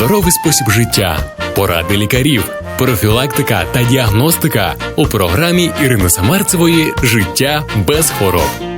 здоровий спосіб життя, поради лікарів, профілактика та діагностика у програмі Ірини Самарцевої Життя без хвороб.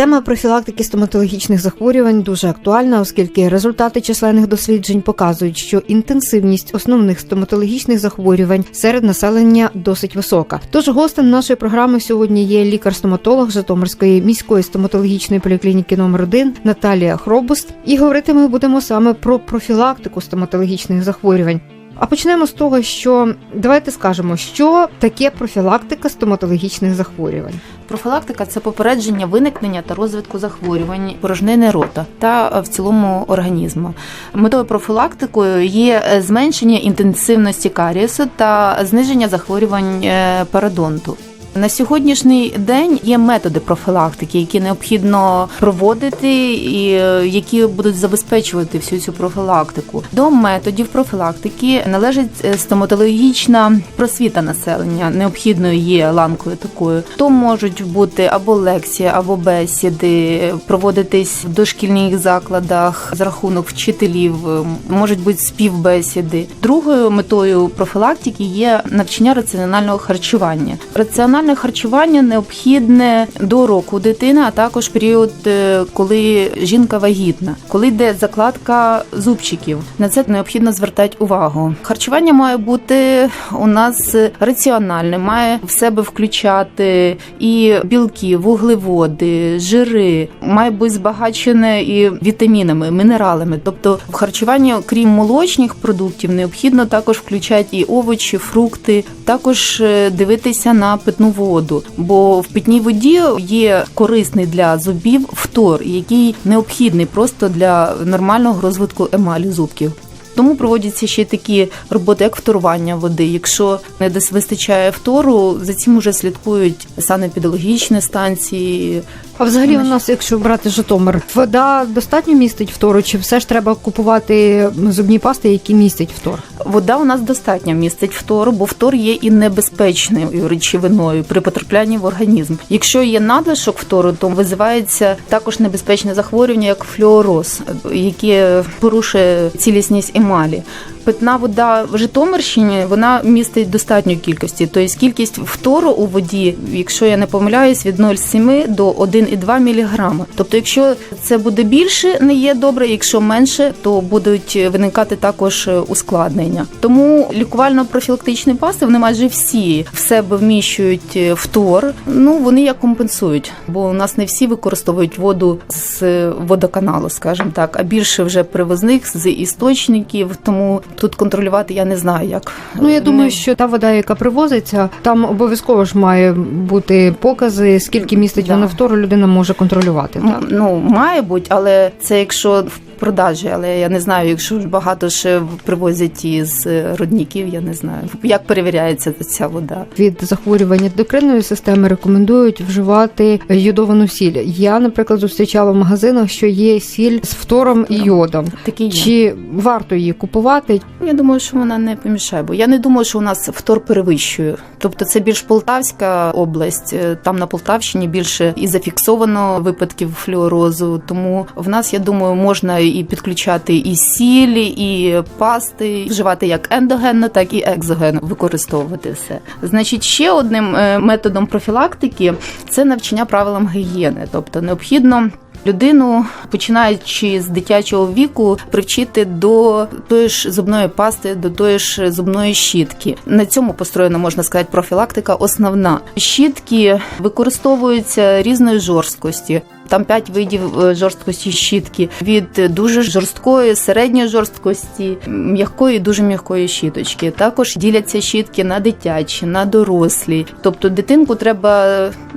Тема профілактики стоматологічних захворювань дуже актуальна, оскільки результати численних досліджень показують, що інтенсивність основних стоматологічних захворювань серед населення досить висока. Тож гостем нашої програми сьогодні є лікар-стоматолог Житомирської міської стоматологічної поліклініки номер 1 Наталія Хробуст. І говорити ми будемо саме про профілактику стоматологічних захворювань. А почнемо з того, що давайте скажемо, що таке профілактика стоматологічних захворювань. Профілактика це попередження виникнення та розвитку захворювань порожнини рота та е, в цілому організму. Метою профілактикою є е, зменшення інтенсивності карієсу та зниження захворювань парадонту. пародонту. На сьогоднішній день є методи профілактики, які необхідно проводити, і е, які будуть забезпечувати всю цю профілактику. До методів профілактики належить е, стоматологічна просвіта населення. Необхідною є ланкою такою. То можуть бути або лекції, або бесіди, проводитись в дошкільних закладах за рахунок вчителів, е, можуть бути співбесіди. Другою метою профілактики є навчання раціонального харчування. Раціональне харчування необхідне до року дитини, а також період, е, коли жінка вагітна, коли йде закладка зубчиків. На це необхідно звертати увагу. Харчування має бути у нас раціональне, має в себе включати і білки, вуглеводи, жири, має бути збагачене і вітамінами, мінералами. Тобто в харчуванні, крім молочних продуктів, необхідно також включати і овочі, фрукти, також е, дивитися на питну воду, бо в питній воді є корисний для зубів фтор, який необхідний просто для нормального розвитку емалі зубків. Тому проводяться ще такі роботи, як вторування води. Якщо не десь вистачає фтору, за цим уже слідкують санепідологічні станції. А взагалі у нас, якщо брати Житомир, вода достатньо містить фтору, чи все ж треба купувати зубні пасти, які містять фтор? Вода у нас достатньо містить фтору, бо фтор є і небезпечною речовиною при потраплянні в організм. Якщо є надлишок фтору, то визивається також небезпечне захворювання, як флюороз, яке порушує цілісність емалі. Питна вода в Житомирщині вона містить достатньої кількості. Тобто кількість фтору у воді, якщо я не помиляюсь, від 0,7 до 1,2 мг. Тобто, якщо це буде більше, не є добре. Якщо менше, то будуть виникати також ускладнення. Тому лікувально-профілактичні пасти вони майже всі в себе вміщують фтор. Ну вони як компенсують, бо у нас не всі використовують воду з водоканалу, скажімо так, а більше вже привозних з істочників. Тому тут контролювати я не знаю, як Ну я думаю, що та вода, яка привозиться, там обов'язково ж має бути покази, скільки містить Да. вона втору людина може контролювати. Так? Ну, має бути, але це якщо в продажі, але я не знаю, якщо багато ще привозять із родників, я не знаю. Як перевіряється ця вода. Від захворювання ендокринної системи рекомендують вживати йодовану сіль. Я, наприклад, зустрічала в магазинах, що є сіль з фтором і йодом. Такі є. Чи варто її купувати? Я думаю, що вона не помішає, бо я не думаю, що у нас втор перевищує. Тобто це більш Полтавська область. е, Там на Полтавщині більше і зафіксовано випадків флюорозу. Тому в нас, я думаю, можна і підключати і сілі, і пасти, вживати як ендогенно, так і екзогенно, використовувати все. Значить, ще одним е, методом профілактики це навчання правилам гігієни, тобто необхідно. Людину, починаючи з дитячого віку, привчити до тої ж зубної пасти, до тої ж зубної щітки. На цьому построєна можна сказати профілактика основна. Щітки використовуються різної жорсткості. Там п'ять видів е, жорсткості щітки від дуже жорсткої, середньої жорсткості, м'якої, дуже м'якої щіточки. Також діляться щітки на дитячі, на дорослі. Тобто дитинку треба,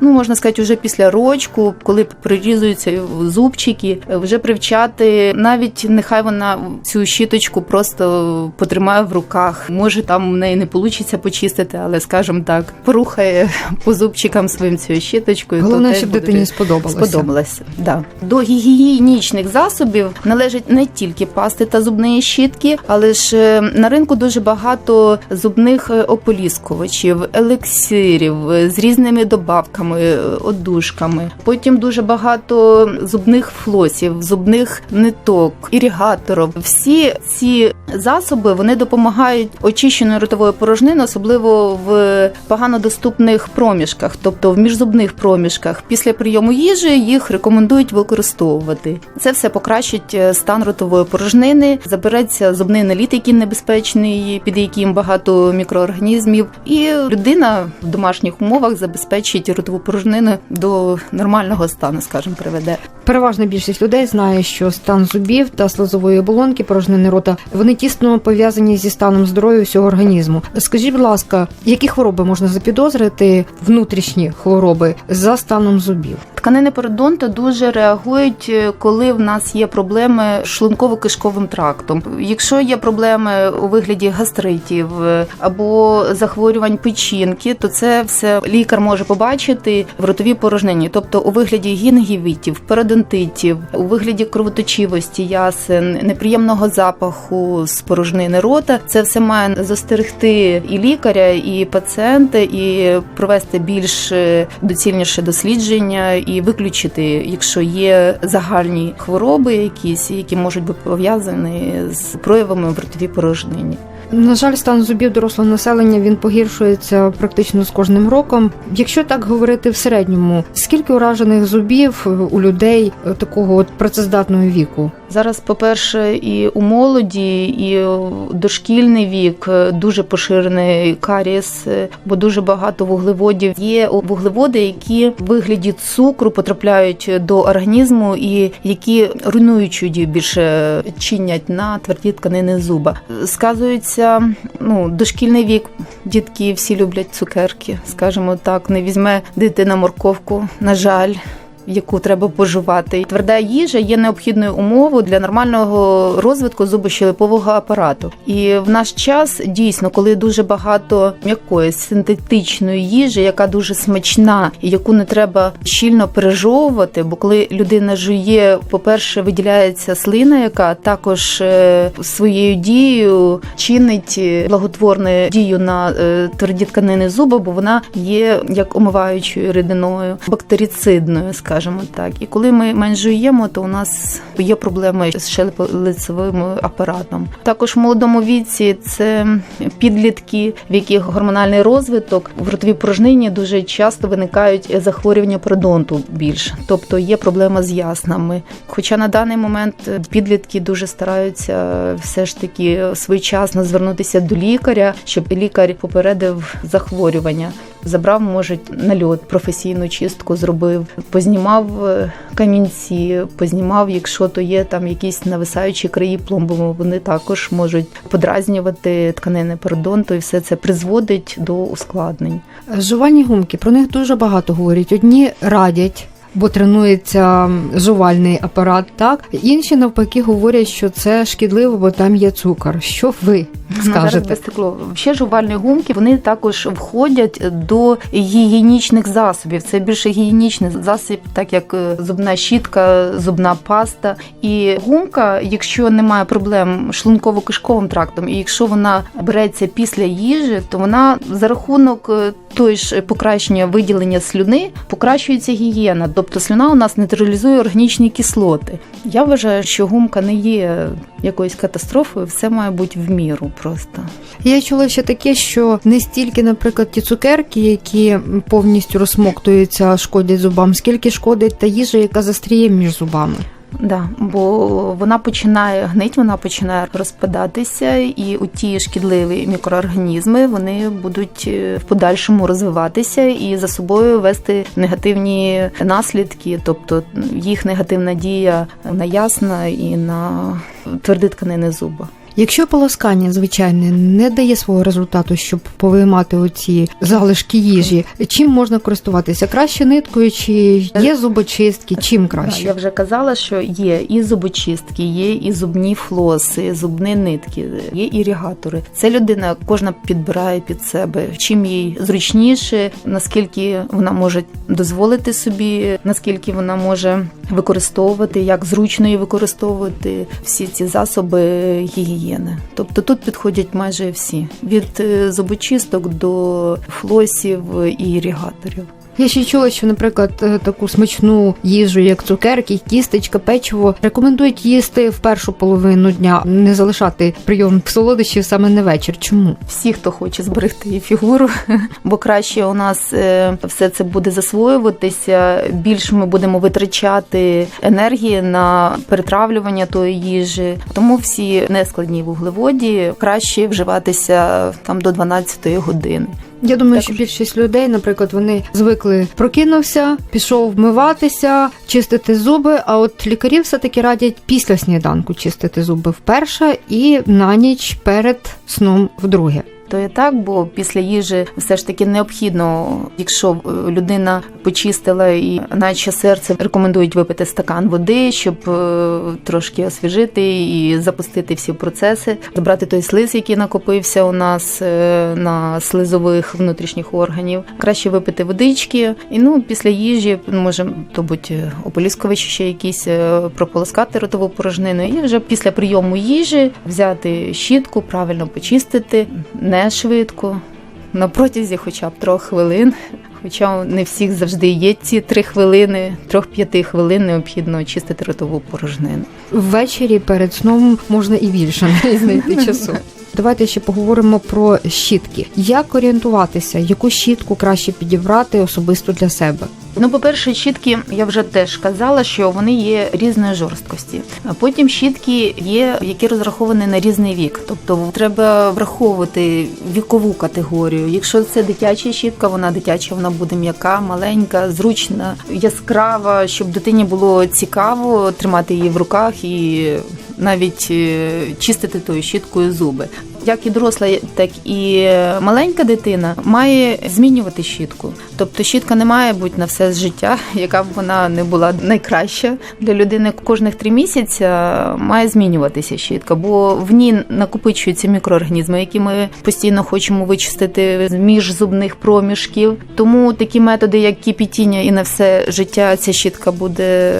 ну можна сказати, вже після рочку, коли прирізуються зубчики, вже привчати. Навіть нехай вона цю щіточку просто потримає в руках. Може, там в неї не вийде почистити, але скажімо так, порухає по зубчикам своїм цією щіточкою. то Головне, щоб дитині сподобалося. сподобалося. З'явилася. Да. До гігієнічних засобів належать не тільки пасти та зубні щітки, але ж е, на ринку дуже багато зубних е, ополіскувачів, елексирів е, з різними добавками, одушками. Потім дуже багато зубних флосів, зубних ниток, ірігаторів. Всі ці засоби вони допомагають очищеною ротової порожнини, особливо в погано доступних проміжках, тобто в міжзубних проміжках. Після прийому їжі їх рекомендують використовувати. Це все покращить е, стан ротової порожнини, забереться зубний наліт, який небезпечний, під яким багато мікроорганізмів, і людина в домашніх умовах забезпечить ротову порожнину до нормального стану, скажімо, приведе. Переважна більшість людей знає, що стан зубів та слизової оболонки порожнини рота вони тісно пов'язані зі станом здоров'я всього організму. Скажіть, будь ласка, які хвороби можна запідозрити внутрішні хвороби за станом зубів? Тканини пародонту дуже реагують, е, коли в нас є проблеми з шлунково-кишковим трактом. Якщо є проблеми у вигляді гастритів е, або захворювань печінки, то це все лікар може побачити в ротовій порожнині, тобто у вигляді гінгівітів, пародонтитів, у вигляді кровоточивості ясен, неприємного запаху з порожнини рота. Це все має застерегти і лікаря, і пацієнта, і провести більш е, доцільніше дослідження і виключити, якщо є загальні хвороби, якісь які можуть бути пов'язані з проявами в ротовій порожнині. На жаль, стан зубів дорослого населення він погіршується практично з кожним роком. Якщо так говорити в середньому, скільки уражених зубів у людей е, такого от працездатного віку? Зараз, по-перше, і у молоді, і дошкільний вік е, дуже поширений карієс, е, бо дуже багато вуглеводів. Є вуглеводи, які в вигляді цукру потрапляють до організму і які руйнуючу більше чинять на тверді тканини зуба. Сказується, ну дошкільний вік, дітки всі люблять цукерки, скажімо так, не візьме дитина морковку, на жаль яку треба поживати. Тверда їжа є необхідною умовою для нормального розвитку зубощелепового апарату. І в наш час дійсно, коли дуже багато м'якої синтетичної їжі, яка дуже смачна і яку не треба щільно пережовувати, бо коли людина жує, по-перше, виділяється слина, яка також е, своєю дією чинить благотворну дію на е, тверді тканини зуба, бо вона є як омиваючою рідиною, бактерицидною, скажімо скажімо так. І коли ми менжуємо, то у нас є проблеми з щелепно-лицевим апаратом. Також в молодому віці це підлітки, в яких гормональний розвиток в ротовій порожнині дуже часто виникають захворювання пародонту більш, тобто є проблема з яснами. Хоча на даний момент підлітки дуже стараються все ж таки своєчасно звернутися до лікаря, щоб лікар попередив захворювання. Забрав, може, нальот, професійну чистку зробив, познімав е, камінці, познімав, якщо то є там якісь нависаючі краї пломбами, вони також можуть подразнювати тканини пародонту, і все це призводить до ускладнень. Жувальні гумки про них дуже багато говорять. Одні радять. Бо тренується жувальний апарат, так інші навпаки говорять, що це шкідливо, бо там є цукор. Що ви скажете? без стекло. Ще жувальні гумки вони також входять до гігієнічних засобів. Це більше гігієнічний засіб, так як е, зубна щітка, зубна паста. І гумка, якщо немає проблем шлунково-кишковим трактом, і якщо вона береться після їжі, то вона за рахунок е, той ж покращення виділення слюни покращується гігієна. Тобто слюна у нас нейтралізує органічні кислоти. Я вважаю, що гумка не є якоюсь катастрофою, все має бути в міру просто. Я чула ще таке, що не стільки, наприклад, ті цукерки, які повністю розсмоктуються, шкодять зубам, скільки шкодить та їжа, яка застріє між зубами. Да, бо вона починає гнить, вона починає розпадатися, і у ті шкідливі мікроорганізми вони будуть е, в подальшому розвиватися і за собою вести негативні наслідки, тобто їх негативна дія на ясна і на тверді тканини зуба. Якщо полоскання звичайне не дає свого результату, щоб повиймати оці залишки їжі, чим можна користуватися? Краще ниткою, чи є зубочистки? Чим краще? Я вже казала, що є і зубочистки, є і зубні флоси, зубні нитки, є іригатори. Це людина кожна підбирає під себе. Чим їй зручніше, наскільки вона може дозволити собі, наскільки вона може використовувати, як зручно її використовувати всі ці засоби гігієни. Тобто тут підходять майже всі від е, зубочисток до флосів і ірігаторів. Я ще чула, що, наприклад, е, таку смачну їжу, як цукерки, кістечка, печиво, рекомендують їсти в першу половину дня, не залишати прийом солодощів саме на вечір. Чому? всі, хто хоче зберегти її фігуру, бо краще у нас е, все це буде засвоюватися. Більше ми будемо витрачати енергії на перетравлювання тої їжі. Тому всі нескладні вуглеводі краще вживатися там до 12 години. Я думаю, так. що більшість людей, наприклад, вони звикли прокинувся, пішов вмиватися, чистити зуби. А от лікарі все таки радять після сніданку чистити зуби вперше і на ніч перед сном вдруге. То і так, бо після їжі все ж таки необхідно, якщо е, людина почистила і наче серце рекомендують випити стакан води, щоб е, трошки освіжити і запустити всі процеси, забрати той слиз, який накопився у нас е, на слизових внутрішніх органів. Краще випити водички, і ну після їжі може то бути ополіскувачі ще якісь прополоскати ротову порожнину, і вже після прийому їжі взяти щітку, правильно почистити не швидко, на протязі хоча б трьох хвилин. Хоча не всіх завжди є ці три хвилини, трьох-п'яти хвилин необхідно очистити ротову порожнину. Ввечері перед сном можна і більше знайти часу. Давайте ще поговоримо про щітки. Як орієнтуватися, яку щітку краще підібрати особисто для себе? Ну, по-перше, щітки я вже теж казала, що вони є різної жорсткості. А потім щітки є, які розраховані на різний вік. Тобто треба враховувати вікову категорію. Якщо це дитяча щітка, вона дитяча, вона буде м'яка, маленька, зручна, яскрава, щоб дитині було цікаво тримати її в руках і навіть е, чистити тою щіткою зуби. Як і доросла, так і маленька дитина має змінювати щітку. Тобто щітка не має бути на все з життя, яка б вона не була найкраща для людини. Кожних три місяці має змінюватися щітка, бо в ній накопичуються мікроорганізми, які ми постійно хочемо вичистити з міжзубних проміжків. Тому такі методи, як кипітіння і на все життя, ця щітка буде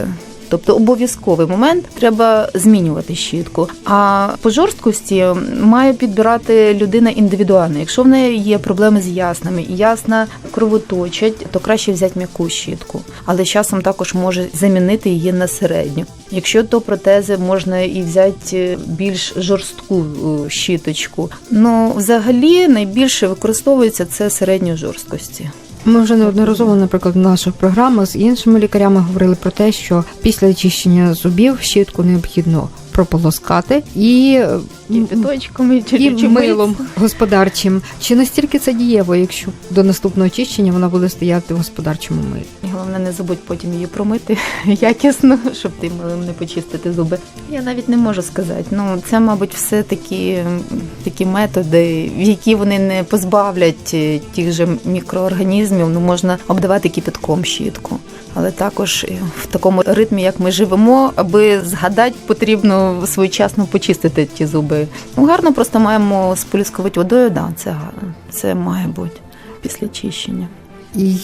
Тобто обов'язковий момент треба змінювати щітку. А по жорсткості має підбирати людина індивідуально. Якщо в неї є проблеми з яснами і ясна кровоточать, то краще взяти м'яку щітку. Але з часом також може замінити її на середню. Якщо то протези, можна і взяти більш жорстку е, щіточку. Ну, взагалі найбільше використовується це середньої жорсткості. Ми вже неодноразово, наприклад, в наших програмах з іншими лікарями говорили про те, що після очищення зубів щітку необхідно прополоскати і, І чи і чи милом господарчим. Чи настільки це дієво, якщо до наступного очищення вона буде стояти в господарчому милі? І Головне, не забудь потім її промити якісно, щоб тим милим не почистити зуби. Я навіть не можу сказати. Ну це, мабуть, все такі, такі методи, в які вони не позбавлять е, тих же мікроорганізмів. Ну можна обдавати кипятком щітку. Але також е, в такому ритмі, як ми живемо, аби згадати, потрібно своєчасно почистити ті зуби. Ну, гарно просто маємо споліскувати водою. Да, це гарно. Це має бути після чищення.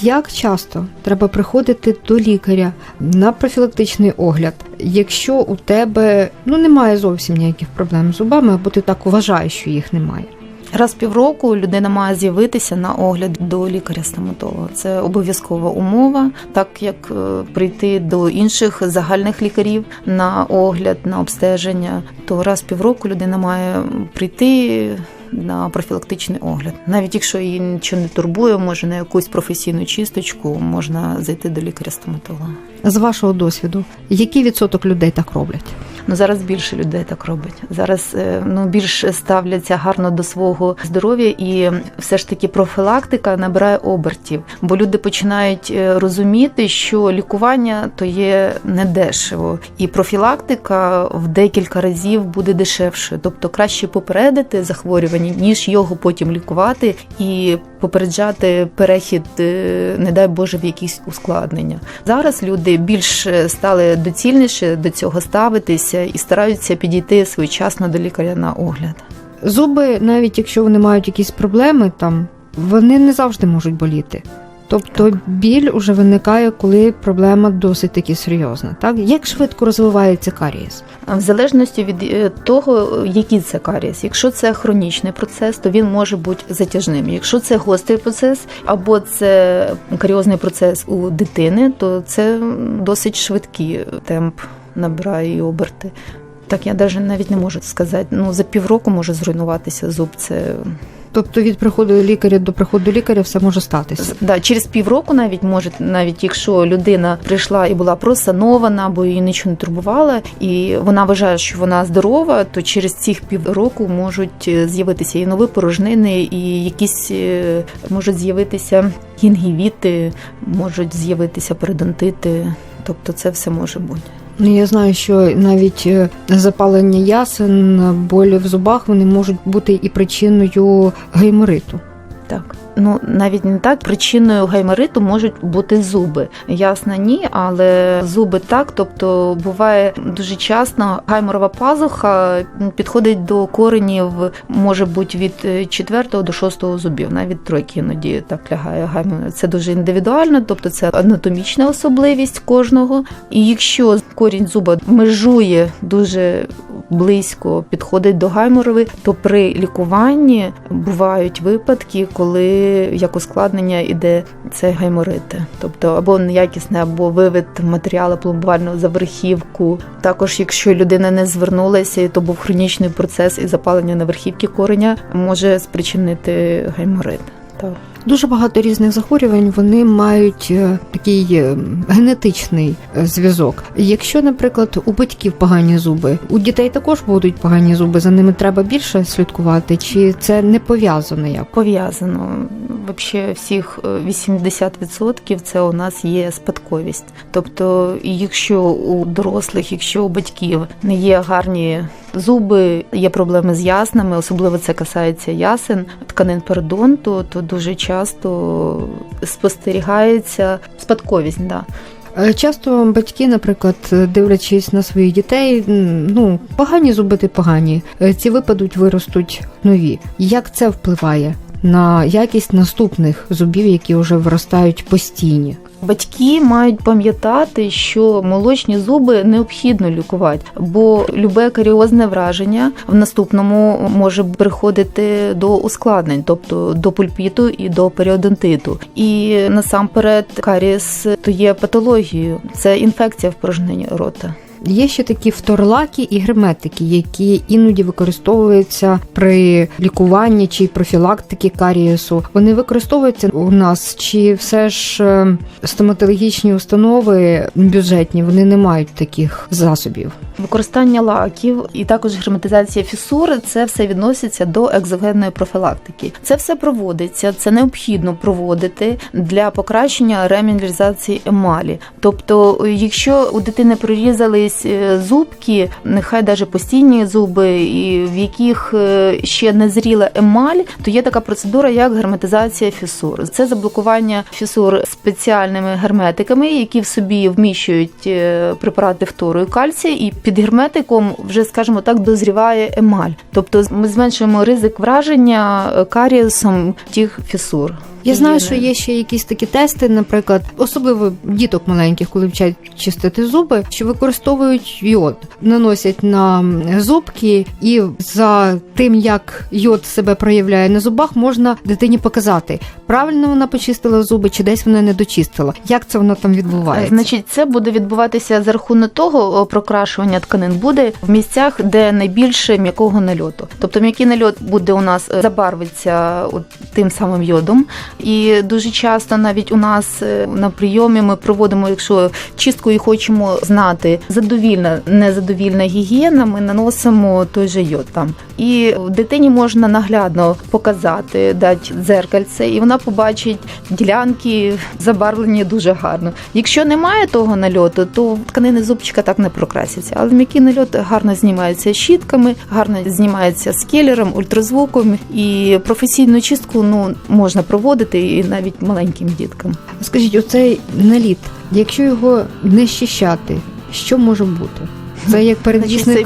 Як часто треба приходити до лікаря на профілактичний огляд, якщо у тебе ну немає зовсім ніяких проблем з зубами, або ти так вважаєш, що їх немає? Раз півроку людина має з'явитися на огляд до лікаря-стоматолога. Це обов'язкова умова, так як е, прийти до інших загальних лікарів на огляд, на обстеження, то раз півроку людина має прийти. На профілактичний огляд, навіть якщо її нічого не турбує, може на якусь професійну чисточку можна зайти до лікаря-стоматолога. З вашого досвіду, який відсоток людей так роблять? Ну зараз більше людей так робить. Зараз е, ну більш ставляться гарно до свого здоров'я, і все ж таки профілактика набирає обертів, бо люди починають е, розуміти, що лікування то є недешево, і профілактика в декілька разів буде дешевше. Тобто краще попередити захворювання, ніж його потім лікувати і попереджати перехід, е, не дай Боже, в якісь ускладнення. Зараз люди більш стали доцільніше до цього ставитися і стараються підійти своєчасно до лікаря на огляд. Зуби, навіть якщо вони мають якісь проблеми, там вони не завжди можуть боліти. Тобто біль уже виникає, коли проблема досить таки серйозна. Так як швидко розвивається карієс? В залежності від е, того, який це карієс. Якщо це хронічний процес, то він може бути затяжним. Якщо це гострий процес або це каріозний процес у дитини, то це досить швидкий темп набирає і оберти. Так я навіть навіть не можу сказати. Ну за півроку може зруйнуватися зуб. Це Тобто від приходу лікаря до приходу лікаря все може статися. Да, через півроку навіть може, навіть якщо людина прийшла і була просанована, або її нічого не турбувало, і вона вважає, що вона здорова, то через цих півроку можуть е, з'явитися і нові порожнини, і якісь е, можуть з'явитися гінгівіти, можуть з'явитися передонтити. Тобто це все може бути. Ну, Я знаю, що навіть е, запалення ясен, болі в зубах вони можуть бути і причиною гаймориту. Так. Ну навіть не так причиною гаймориту можуть бути зуби. Ясно, ні, але зуби так. Тобто буває дуже часто гайморова пазуха підходить до коренів, може бути від 4 до 6 зубів, навіть тройки іноді так лягає гаймор. Це дуже індивідуально, тобто це анатомічна особливість кожного. І якщо корінь зуба межує дуже близько, підходить до гайморови, то при лікуванні бувають випадки, коли як ускладнення іде це гайморити, тобто або неякісне, або вивід матеріалу пломбувального за верхівку. Також, якщо людина не звернулася, то був хронічний процес і запалення на верхівці кореня може спричинити гайморит. Так. Дуже багато різних захворювань вони мають е, такий е, генетичний е, зв'язок. Якщо, наприклад, у батьків погані зуби, у дітей також будуть погані зуби, за ними треба більше слідкувати, чи це не пов'язано як? Пов'язано. Взагалі, всіх 80% це у нас є спадковість. Тобто, якщо у дорослих, якщо у батьків не є гарні зуби, є проблеми з яснами, особливо це касається ясен, тканин передонту, то дуже часто спостерігається спадковість. Да. Часто батьки, наприклад, дивлячись на своїх дітей, ну погані зуби ти погані, ці випадуть, виростуть нові. Як це впливає на якість наступних зубів, які вже виростають постійні? Батьки мають пам'ятати, що молочні зуби необхідно лікувати, бо любе каріозне враження в наступному може приходити до ускладнень, тобто до пульпіту і до періодонтиту. І насамперед карієс то є патологією, це інфекція в порожнині рота. Є ще такі фторлаки і герметики, які іноді використовуються при лікуванні чи профілактики карієсу. Вони використовуються у нас, чи все ж е, стоматологічні установи бюджетні вони не мають таких засобів. Використання лаків і також герметизація фісури це все відноситься до екзогенної профілактики. Це все проводиться, це необхідно проводити для покращення ремінералізації емалі. Тобто, якщо у дитини прорізались зубки, нехай навіть постійні зуби, і в яких ще не зріла емаль, то є така процедура, як герметизація фісур. Це заблокування фісур спеціальними герметиками, які в собі вміщують препарати фтору і кальція, і під герметиком вже, скажімо так, дозріває емаль. Тобто ми зменшуємо ризик враження карієсом тих фісур. Я знаю, що є ще якісь такі тести, наприклад, особливо діток маленьких, коли вчать чистити зуби, що використовують йод, наносять на зубки, і за тим, як йод себе проявляє на зубах, можна дитині показати, правильно вона почистила зуби, чи десь вона не дочистила. Як це воно там відбувається? Значить, це буде відбуватися за рахунок того, прокрашування тканин буде в місцях, де найбільше м'якого нальоту. Тобто м'який нальот буде у нас забарвиться тим самим йодом. І дуже часто навіть у нас е, на прийомі ми проводимо, якщо чистку і хочемо знати, задовільна, незадовільна гігієна, ми наносимо той же йод там. І дитині можна наглядно показати, дати дзеркальце, і вона побачить ділянки забарвлені дуже гарно. Якщо немає того нальоту, то тканини зубчика так не прокрасяться. Але м'який нальот гарно знімається щітками, гарно знімається скелером, ультразвуком. І професійну чистку ну можна проводити і навіть маленьким діткам. Скажіть, оцей наліт, якщо його не щищати, що може бути? Це як передвісний Значить,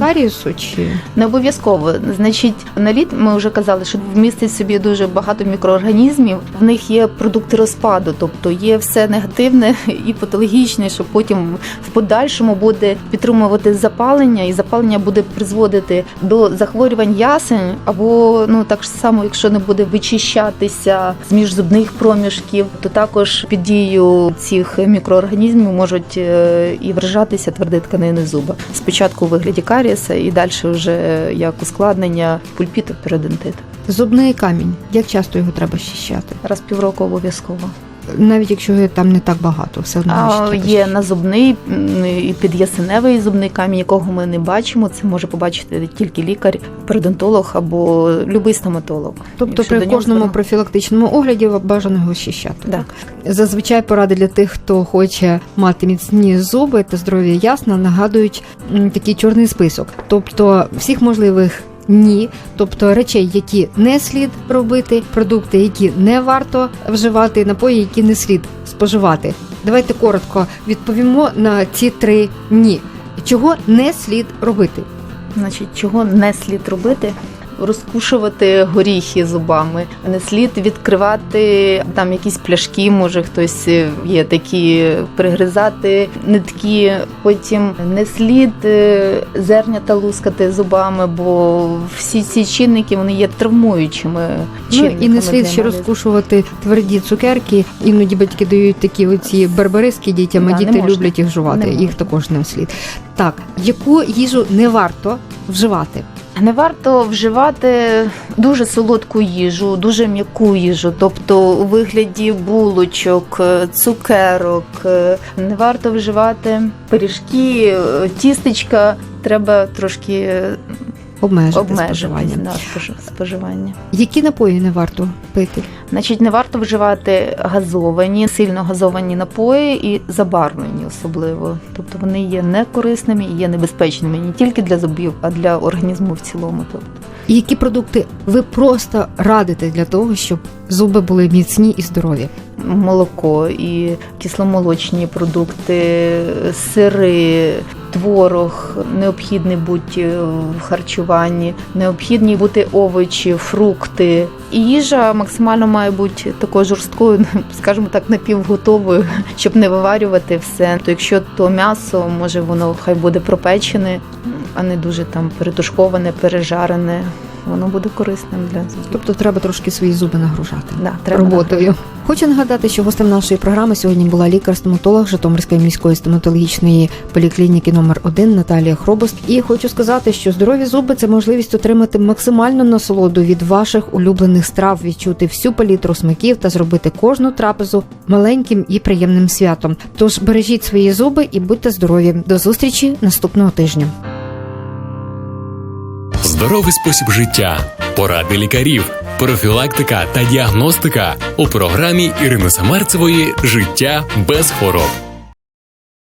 чи Не обов'язково. Значить, наліт ми вже казали, що вмістить в собі дуже багато мікроорганізмів. В них є продукти розпаду, тобто є все негативне і патологічне, що потім в подальшому буде підтримувати запалення, і запалення буде призводити до захворювань ясень, або ну так само, якщо не буде вичищатися з міжзубних проміжків, то також під дією цих мікроорганізмів можуть е, і вражатися тверді тканини зуба. Спочатку у вигляді карієса і далі вже як ускладнення пульпіту передентиту. зубний камінь? Як часто його треба щищати? Раз півроку обов'язково. Навіть якщо його там не так багато, все одно А є на зубний і під'ясеневий зубний камінь, якого ми не бачимо. Це може побачити тільки лікар, передонтолог або любий стоматолог. Тобто Якщо при до нього кожному профілактичному огляді бажано його щищати. Так. Зазвичай поради для тих, хто хоче мати міцні зуби та здоров'я ясна, нагадують такий чорний список. Тобто всіх можливих ні, тобто речей, які не слід робити, продукти, які не варто вживати, напої, які не слід споживати. Давайте коротко відповімо на ці три ні. Чого не слід робити? Значить, чого не слід робити? Розкушувати горіхи зубами, не слід відкривати там якісь пляшки, може хтось е, є такі пригризати нитки. Потім не слід е, зернята лускати зубами, бо всі ці чинники вони є травмуючими. Ну і не слід ще розкушувати тверді цукерки. Іноді батьки дають такі оці барбариски дітям, а Да, діти люблять їх жувати. Не їх також не слід. Так, яку їжу не варто вживати? Не варто вживати дуже солодку їжу, дуже м'яку їжу, тобто у вигляді булочок, е, цукерок. е, Не варто вживати пиріжки, е, тістечка. Треба трошки е, Обмежити, споживання. да, спож- споживання. Які напої не варто пити? Значить, не варто вживати газовані, сильно газовані напої і забарвлені особливо. Тобто вони є некорисними і є небезпечними не тільки для зубів, а для організму в цілому. Тобто. Які продукти ви просто радите для того, щоб зуби були міцні і здорові? молоко і кисломолочні продукти, сири, творог, необхідний бути в харчуванні, необхідні бути овочі, фрукти. І їжа максимально має бути такою жорсткою, скажімо так, напівготовою, щоб не виварювати все. То якщо то м'ясо, може воно хай буде пропечене, а не дуже там перетушковане, пережарене. Воно буде корисним для зубів. Тобто треба трошки свої зуби нагружати. Да, треба роботою. Хочу нагадати, що гостем нашої програми сьогодні була лікар-стоматолог Житомирської міської стоматологічної поліклініки номер 1 Наталія Хробост. І хочу сказати, що здорові зуби це можливість отримати максимальну насолоду від ваших улюблених страв, відчути всю палітру смаків та зробити кожну трапезу маленьким і приємним святом. Тож бережіть свої зуби і будьте здорові. До зустрічі наступного тижня. Здоровий спосіб життя, поради лікарів, профілактика та діагностика у програмі Ірини Самарцевої Життя без хвороб.